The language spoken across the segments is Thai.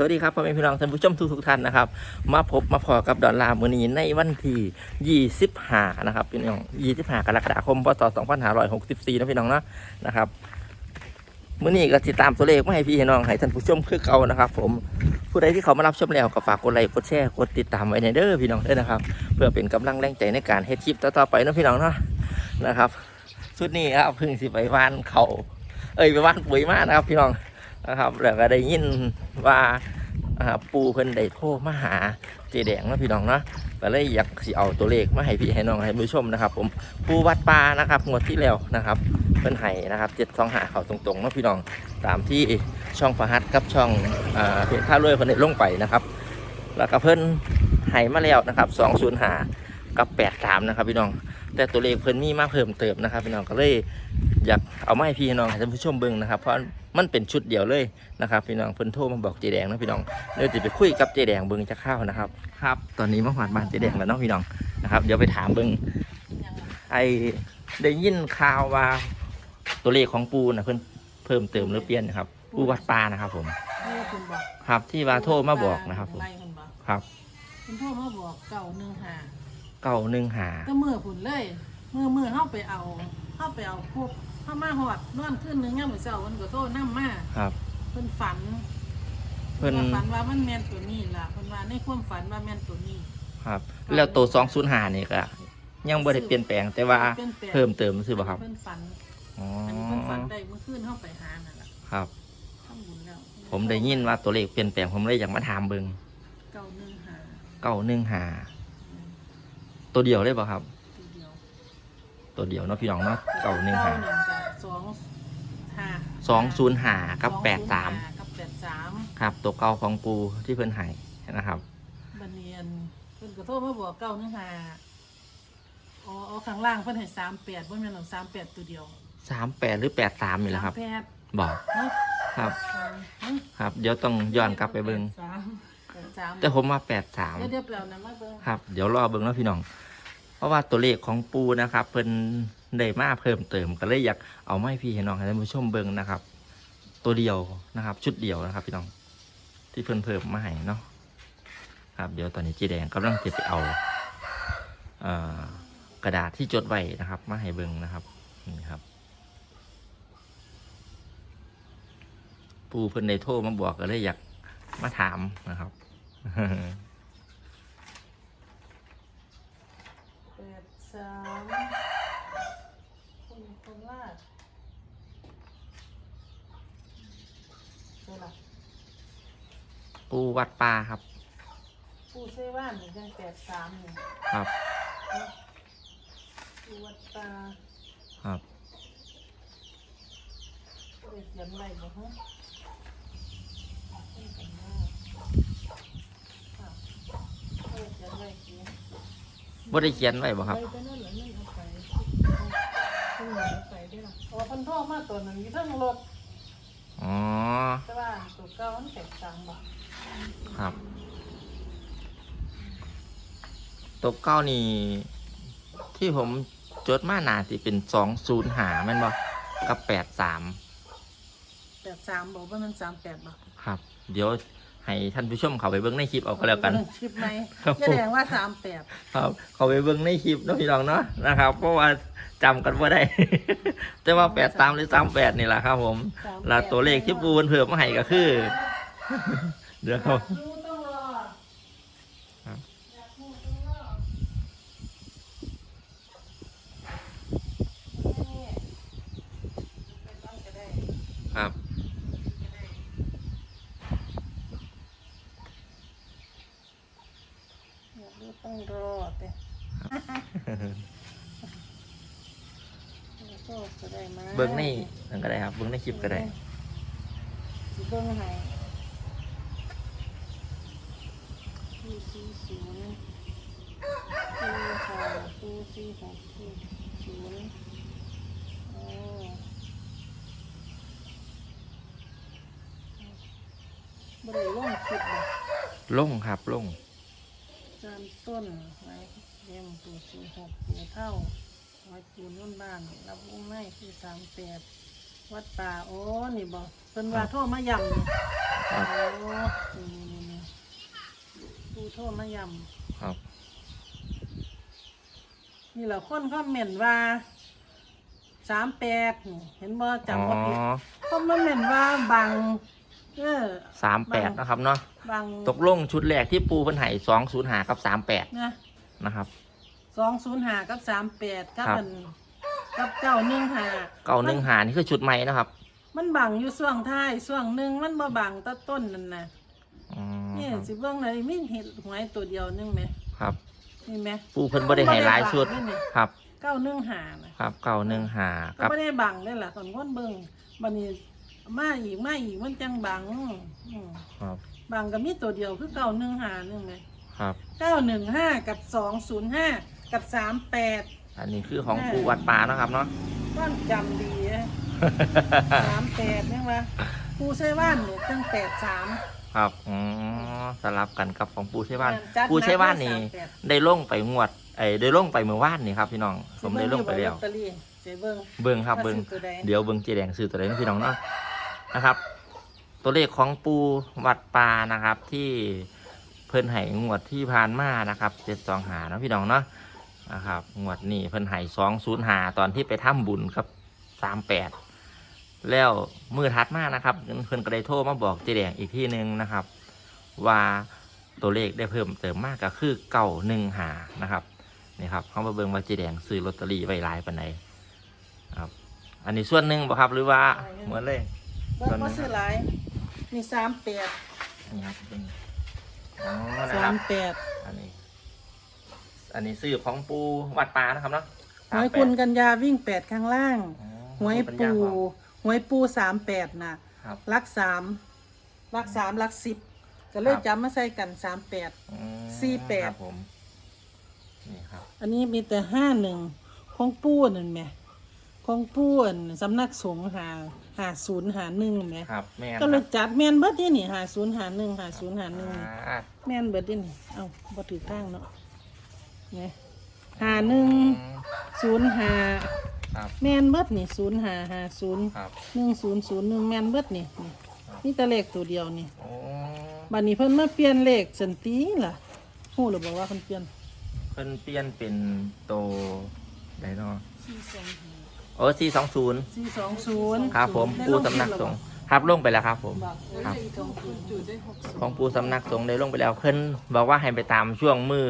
สวัสดีครับพ่อแม่พี่น้องท่านผู้ชมทุกทุกท่านนะครับ มาพบมาพอกับดอนลามือนี้ในวันที่25นะครับพี่น้อง25กรกฎาคมพศ2564นะพี่น้องเนาะนะครับมื้อนี้ก็ติดตามตัวเลขมาให้พี่ให้น้องให้ท่านผู้ชมคือเก่านะครับ ผมผู้ใดที่เขามารับชมแล้วก็ฝากกดไลค์กดแชร์กดติดตามไว้ในเด้อพี่น้องเด้อนะครับ เพื่อเป็นกำลังแรงใจในการเฮ็ดคลิปต่อๆไปนะพี่น้องเนาะนะครับชุดนี้ครับพิ่งสิไปว่านเขาเอ้ยไปว่านปุ๋ยมากนะครับพี่น้อง นะครับแล้วก็ได้ยินว่าปูเพิ่นได้โทรมาหาเจแดงนะพี่น้องเนาะก็เลยอยากสิเอาตัวเลขมาให้พี่ให้น้องให้ผู้ชมนะครับ ผมปูวัดปลานะครับงวดที่แล้วนะครับ เพิ่นให้นะครับเจ็ดสองหาเขาตรงๆนะพี่น้องตามที่ช่องพหัสกับช่องอ่าเพจท่ารวยเพิ่นได้ลงไปนะครับ แล้วก็เพิ่นให้มาแล้วนะครับสองศูนย์หากับแปดสามนะครับพี่น้องแต่ตัวเลขเพิ่นมีมาเพิ่มเติมนะครับพี่น้องก็เลย อยากเอามาให้พี่น้องให้ท่านผู้ชมเบิ่งนะครับเพราะมันเป็นชุดเดียวเลยนะครับ พี่น้องเพิ่นโทรมาบอกเจแดงนะพี่น้องเดี๋ยวจะไปคุยกับเจแดงเบิ่งจะเข้าวนะครับครับ ตอนนี้มาหวาดบ้านเจแดงแล้วเนาะพี่น้องนะครับ เดี๋ยวไปถามเบิ่งไอ้ได้ยินข่าวว่าตัวเลขของปูนะเพิ่นเพิ่มเติมหรือเปลี่ยนนะครับปูวัดปลานะครับ ผมนี่คุณบอกครับที่ว่าโทรมาบอกนะครับผมไล่คุณบอกครับคุณโทรมาบอกเก่าหนึ่งหาเก้าหนึ่งหาก็มือผุนเลยมือมือเข้าไปเอา เข้าไปเอาพวกเข้ามาหอดนอนขึ้นหนึ่งย่ามมื้อเช้ามันก็โทรน้ำมาครับ เพิ่นฝันเพิ่นว่าฝันว่ามันแมนตัวนี้ล่ะเพิ่นว่าในความฝันว่าแมนตัวนี้ ครับ แล้วตัวสองศูนย์หานี่ก็ยังบ่ได้เปลี่ยนแปลงแต่ว่าปลี่ยนแปลง เพิ่มเติมซื้อบ่ครับเพิ่นฝันอ๋ออันนี้เพิ่นฝันได้เมื่อคืนเข้าไปหานั่นแหละครับทำบุญแล้วผมได้ยินว่าตัวเลขเปลี่ยนแปลงผมเลยอยากมาถามเบิงเก่าหนึ่งหาเก้าหนึ่งหาตัวเดียวเลยเปล่ะครับทีเดียว ตัวเดียวเนาะพี่น้องเนาะเก้าหนึ่งหาเก้กับสองห้าสองศูนย์หากับแปดสาม205กับแปดสามครับ ตัวเก่าของปูที่เพิ่นให้นะครับบันเนียนเพิ่นก็โทรมาบอกเก้าหนึงหาอ๋ออ๋อข้างล่างเพิ่นให้สามแปดบ่แม่นหรอกสามแปดตัวเดียวสามแปดหรือแปดสามนี่แหละครับ สามแปดบอกเนาะครับ สามเอ้ยครับ เดี๋ยวต้องย้อนกลับไปเบิงสามแปดสามแต่ผมว่าแปดสามเดี๋ยวเดี๋ยวเปล่านะมาเบิ่ง ครับ เดี๋ยวรอเบิงเนาะพี่น้อง เพราะว่าตัวเลขของปูนะครับเพิ่นได้มาเพิ่มเติมก็เลยอยากเอาไม้พี่ให้น้องให้ท่านผู้ชมเบิงนะครับ ตัวเดียวนะครับ ชุดเดียวนะครับ พี่น้องที่เพิ่นเพิ่มมาให้เนาะครับเดี๋ยวตอนนี้จีแดงกำลังจะไปเอาเอ่อกระดาษที่จดไว้นะครับ มาให้เบิงนะครับนี่ครับ ปูเพิ่นได้โทรมาบอกก็เลยอยากมาถามนะครับ แป ดสามคนคนลาดเท่าไหร่ปูวัดป่าครับผู้เซว่านนี่ยังแปดสามนี่ครับผู้วัดตาครับก็ได้เขียนไว้บ่ฮะเพิ่นกันมาค่ะก็ได้เขียนไว้เขียน บ่ได้เขียนไว้บ่ครับ ไปแต่นั่นแหละนั่นเอาไปเพิ่นเอาไปได้ล่ะอ๋อเพิ่นโทรมาตัวหนึงอยู่เทั้งรถอ๋อ แต่ว่าตัวเก่ามันแตกต่างบ่ครับตัวเก้านี่ ที่ผมจดมาหนาสิเป็นสองศูนย์หาแม่นบ่กับแปดสามแปดสามบอกว่ามันสามแปดบ่ครับ เดี๋ยว ให้ท่านผู้ชมเขาไปเบิ่งในคลิปเอาก็แล้วกัน คลิปไหมครับแสดงว่าสามแปดครับเขาไปเบิ่งในคลิปเนาะพี่น้องเนาะนะครับ เพราะว่าจำกันว่าได้ แต่ว่าแปดสามหรือสามแปดนี่แหละครับ ผมแล้วตัวเลขที่ปูนเพิ่มมาให้ก็คือ เดี๋ยวเขาดูต้องรอครับ อยากดูต้องรอนี่ไปต้องก็ได้ ครับ อยากดูต้องรอแต่ ก็จะได้ มาเบิ้งในนั่นก็ได้ครับ เบิ้งในคลิปก็ได้สิเบิ้งให้สี่สี่ศูนย์สี่ห้าสี่สี่หกสี่ศูนย์อ๋อบริวงคิดบ่ลงครับลงจานต้นไว้เลี้ยงปูสี่หกปูเท่า ไว้ปูนุ่นบ้านรับวงในที่สามแปดวัดป่าโอ้นี่บอกเป็นว่าโทษมาย่ำนี่ครับโอ้นี่นี่นี่ปูโทษมายำครับนี่แหละคนคอมเมนต์ว่าสามแปดเห็นบ่อ๋อจำบ่ผิดคอมเมนต์ว่าบังเออ สามแปดนะครับเนาะบังตกลงชุดแรกที่ปูเพิ่นให้สองศูนย์หากับสามแปดนะ นะครับ สองศูนย์หากับสามแปดกับครับ มันกับเก้าหนึ่งหาเก่าหนึ่งหานี่คือชุดใหม่นะครับมันบังอยู่ช่วงท้ายช่วงหนึ่งมันบ่บังต้นต้นนั่นนะอืมนี่สิเบิ่งไหนอยมีเห็ดหวยตัวเดียวนึงไหมครับนี่ไหมปูเพิ่นบ่ได้ให้หลายชุดมันบ่ได้บังนี่นี่ครับเก้าหนึ่งหานะครับเก่าหนึ่งหาก็กับ ไม่ได้บังได้ล่ะตอนคนเบิ่งบัดนี้มาอีกมาอีกมันจังบังอืมครับบังก็มีตัวเดียวคือเก้าหนึ่งหานึงไหมครับ เก้าหนึ่งห้ากับสองศูนย์ห้า กับสามแปดอันนี้คือของปูวัดป่านะครับเนาะว่านจำดีสามแปดนี่วะปูใช้ว่านเนี่ยตั้งแปดสาม ครับอ๋อสลับกันกับของปูใช่บ้าน จัดปูใช่บ้านนี่หนักเลย38ได้ลงไปงวดไอ้ได้ลงไปเมื่อวานนี่ครับพี่น้อง ผมได้ลงไปแล้ว สิเบิ่งอยู่บนตเตอรี่เสียเบิ่ง เบิ้งครับว่าเบิ้งซื้อตัวใด เดี๋ยวเบิ้งเจแดงซื้อตัวไหนนะพี่น้องเนาะนะครับ ตัวเลขของปูวัดปลานะครับที่เพิ่นไห้งวดที่ผ่านมานะครับเจ็ดสองหานะพี่น้องเนาะ นะครับงวดนี้เพิ่นไห้สองศูนย์หาตอนที่ไปถ้ำบุญครับสามแปดแล้วมือทัดมานะครับเพิ่นก็ได้โทรมาบอกเจแดงอีกที่หนึ่งนะครับ ว่าตัวเลขได้เพิ่มเติมมากก็คือเก่าหนึ่งหานะครับนี่ครับเขามาเบิ่งว่าเจแดงซื้อลอตเตอรี่ไว้หลายปานใดครับ อันนี้ส่วนหนึ่งบ่ครับหรือว่าเหมือนเลยเบิ่งว่าซื้อหลายมีสามแปดนี่ครับเป็นอ๋อนะสาครับมแปดอันนี้ อันนี้ซื้อของปูวัดปลานะครับเนาะหวยคุณกัญญาวิ่งแปดข้างล่างอ๋อหวยปัญปูญาบอกหวยปูสามแปดน่ะครับลักสามลักสามลักสิบก็เลยครับจำมาใส่กันสามแปดอืมสี่แปดครับผมนี่ครับอันนี้มีแต่ห้าหนึ่งของปูนั่นแหมของปูอันสำนักสงฆ์หาหาศูนย์หาหนึ่งแหมครับแม่นก็เลครัยบจัดแม่นเบิดที่นี่หาศูนย์หาหนึ่งหาศูนย์หาหนึ่งอ่าแม่นเบิดที่นี่เอ้าบ่ถือข้างเนาะ ไงหาหนึ่งศูนย์หาครับแม่นเบิดนี่ศูนย์หาหาศูนย์ครับหนึ่งศูนย์ศูนย์หนึ่งแม่นเบิดนี่นี่นี่แต่เลขตัวเดียวนี่โอ้บัดนี้เพิ่นมาเปลี่ยนเลขสันติล่ะฮู้หรือบอกว่าเพิ่นเปลี่ยนเพิ่นเปลี่ยนเป็นโตไดเนาะ420โอ้สี่สองศูนย์420ครับ ผมปูสำนักสงฆ์ครับลงไปแล้วครับ ผมครับจุดได้60ของปูสำนักสงฆ์ได้ลงไปแล้วเพิ่นบอกว่าให้ไปตามช่วงมือ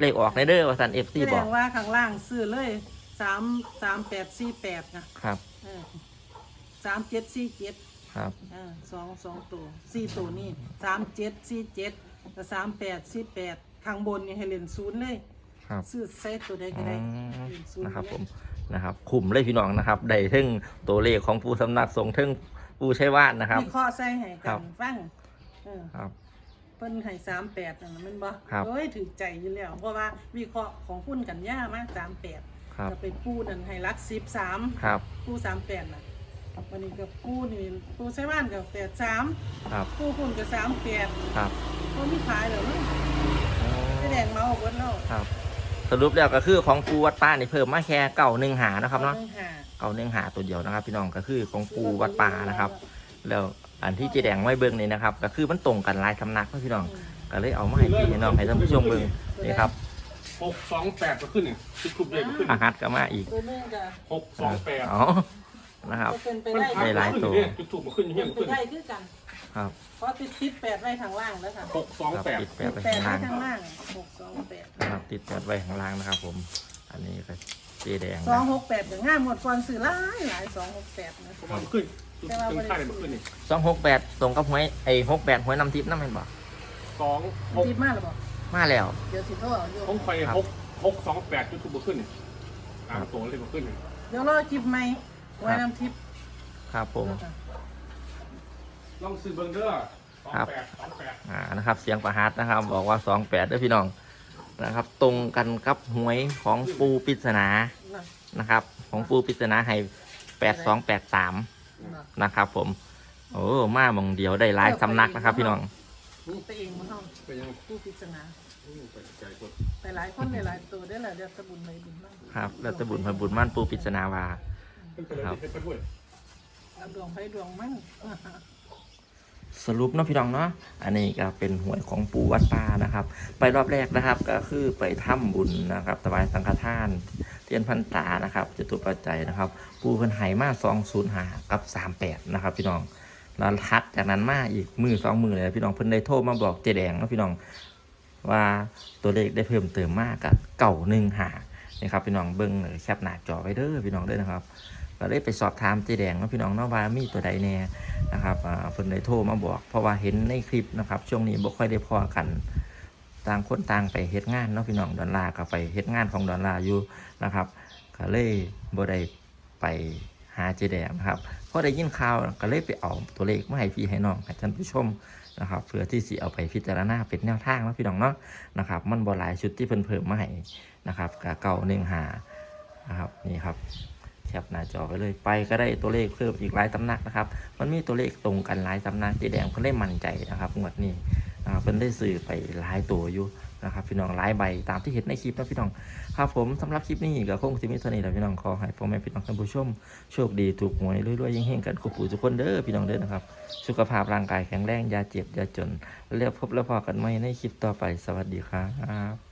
เลขออกในเด้อว่าสันเอฟซีแสดบอกงว่าข้างล่างซื้อเลย3 3848นะครับเออ3747ครับเออสองสองตัวสี่ตัวนี่สามเจ็ดสี่เจ็ดกับสามแปดสี่แปดข้างบนนี่ให้เล่นศูนย์เลย ครับซื้อเซตตัวใดก็อืได้มเล่นศูนย์นะครับเลยผมนะครับคุมเลยพี่น้องนะครับได้ทึ่งตัวเลขของปูสำนักสงฆ์ทึ่งปูใช้ว่านนะครับมีข้อใส่ให้ครักับ นฟังเออ ครับเพิ่นให้สามแปดนั่นน่ะแมันบ่ครับเอ้ยถือใจอยู่แล้ว เพราะว่าวิเคราะห์ของคุณกันย่ามากสามแปดครับจะไปกู้นั่นให้รักสิบสามครับกู้สามแปดน่ะวันนี้กับกู้นี่กู้ใช้บ้านกับแปดสามครับกู้คุณกับสามแปดครับเพราะมีขายแล้วเนาะไม่แดงเมาเอาเบิดแล้วครับ สรุปแล้วก็คือของปูวัดป้านี่เพิ่มมาแค่เก่าหนึ่งหานะครับเนาะอหาเก่าหนึ่งหาตัวเดียวนะครับ พี่น้องก็คือของปูวัดป่านะครับ แล้ว อันที่เจแดงไม่เบิ่งนี่นะครับ ก็คือมันตรงกันหลายสำนักนะพี่น้อง ก็เลยเอามาให้พี่น้องให้ท่านผู้ชมเบิ่งนี่ครับหกสองแปดก็ขึ้นนี่คือคลุบเลขก็ขึ้นอาฮัดก็มาอีกตัวนึงก็หกสองแปดอ๋อนะครับจะเป็นไปมันได้พักได้หลายตัวขึ้นจุดถูกมาขึ้นอย่างเป็เงี้ยนมันไปขึ้นได้คือกันครับเพราะติดติดแปดไว้ทางล่างแล้วค่ะหกสองครับแปดติดแปดไปแปดข้างไว้ล่างทางล่างหกสองแปดนะครับติดแปดไว้ข้างล่างนะครับ ผม อันนี้ก็เจแดงสองนะหกแปดอย่างง่ายหมดก่อนสื่อหลายหลายสองหกแปดนะป ระมาณมันขึ้นจุดตึงค่าเลยมันขึ้นนี่สองหกแปดตรงกับหวยไอ้หกแปดหวยนำทิพย์นั่นเป็นบ่สองหกติดมากหรือเปล่ามาแล้ว เดี๋ยวสิโทษเอาอยู่ผมไปหกหกสองแปดจุดถูกมาขึ้นนี่ตามตัวเลยมาขึ้นนี่เดี๋ยวรอคลิปไหมไว้น้ำทิพย์ครับผม ลองซื้อเบิ้งเด้อสองครับแปดสองแปดอ่านะครับ เสียงประหัดนะครับ บอกว่าสองแปดด้วยพี่น้องนะครับ ตรงกันกับหวยของปูปริศนาน่ะนะครับ ของปูปริศนาให้แปดสองแปดสาม น่ะนะครับ ผม โอ้มาหมองเดียวได้หลายสำนักนะครับ พี่น้องไปเองมันห้องไปยังผู้พิจารณาไปไกลกดไปหลายคนหลายๆตัวได้แหละเดี๋ยวตะบุญไปบุญมากครับแล้วแตะบุญพระบุญมั่นปูปริศนาวาขึ้นไปเลยครับขึ้นไปด้วยเอาดวงไปดวงมั่งสรุปเนาะพี่น้องเนาะ อันนี้ก็เป็นหวยของปู่วัดป่านะครับ ไปรอบแรกนะครับ ก็คือไปถ้ำบุญนะครับถวายสังฆทานเทียนพันตานะครับจตุปัจจัยนะครับ ปูเพิ่นไหมาสองศูนย์หากับสามแปดนะครับพี่น้องแล้วทัดจากนั้นมาอีกมือสองมือเลยพี่น้องเพิ่นได้โทรมาบอกเจแดงนะพี่น้องว่าตัวเลขได้เพิ่มเติมมากกับเก่าหนึ่งหานี่ครับพี่น้องเบิ้งเลยแคปหน้าจอไว้เด้อพี่น้องเด้อนะครับก็เลยไปสอบถามเจแดงนาะพี่น้องเนาะว่ามีตัวใดแน่นะครับเพิ่นได้โทรมาบอก เพราะว่าเห็นในคลิปนะครับ ช่วงนี้บ่ค่อยได้พอกันต่างคนต่างไปเฮ็ดงานเนาะพี่น้องดอนลาก็ไปเฮ็ดงานของดอนลาอยู่ นะครับก็เลยบ่ได้ไปหาเจแดงนะครับพอได้ยินข่าวก็เลยไปเอาตัวเลขมาให้พี่ให้น้องให้ท่านผู้ชมนะครับเพื่อที่สิเอาไปพิจารณาเป็นแนวทางนะพี่น้องเนาะนะครับ มันบ่หลายชุดที่เพิ่นเพิ่มมาให้นะครับกะเก่าหนึ่งหานะครับนี่ครับแคปหน้าจอไปเลยไปก็ได้ตัวเลขเพิ่มอีกหลายตำหนักนะครับ มันมีตัวเลขตรงกันหลายตำหนักเจแดงเพิ่นได้มั่นใจนะครับงวดนี้นะครับเพิ่นได้สื่อไปหลายตัวอยู่ นะครับพี่น้องหลายใบตามที่เห็นในคลิปนะพี่น้องครับผมสำหรับคลิปนี้ก็คงสิมีเท่านี้แหละพี่น้องขอให้พ่อแม่พี่น้องท่านผู้ชมโชคดีถูกหวยรวยๆยิ่งเฮงกันคุกผู้ทุกคนเด้อพี่น้องเด้อนะครับสุขภาพร่างกายแข็งแรงอย่าเจ็บอย่าจนแล้วพบแล้วพอกันใหม่ในคลิปต่อไปสวัสดีครับ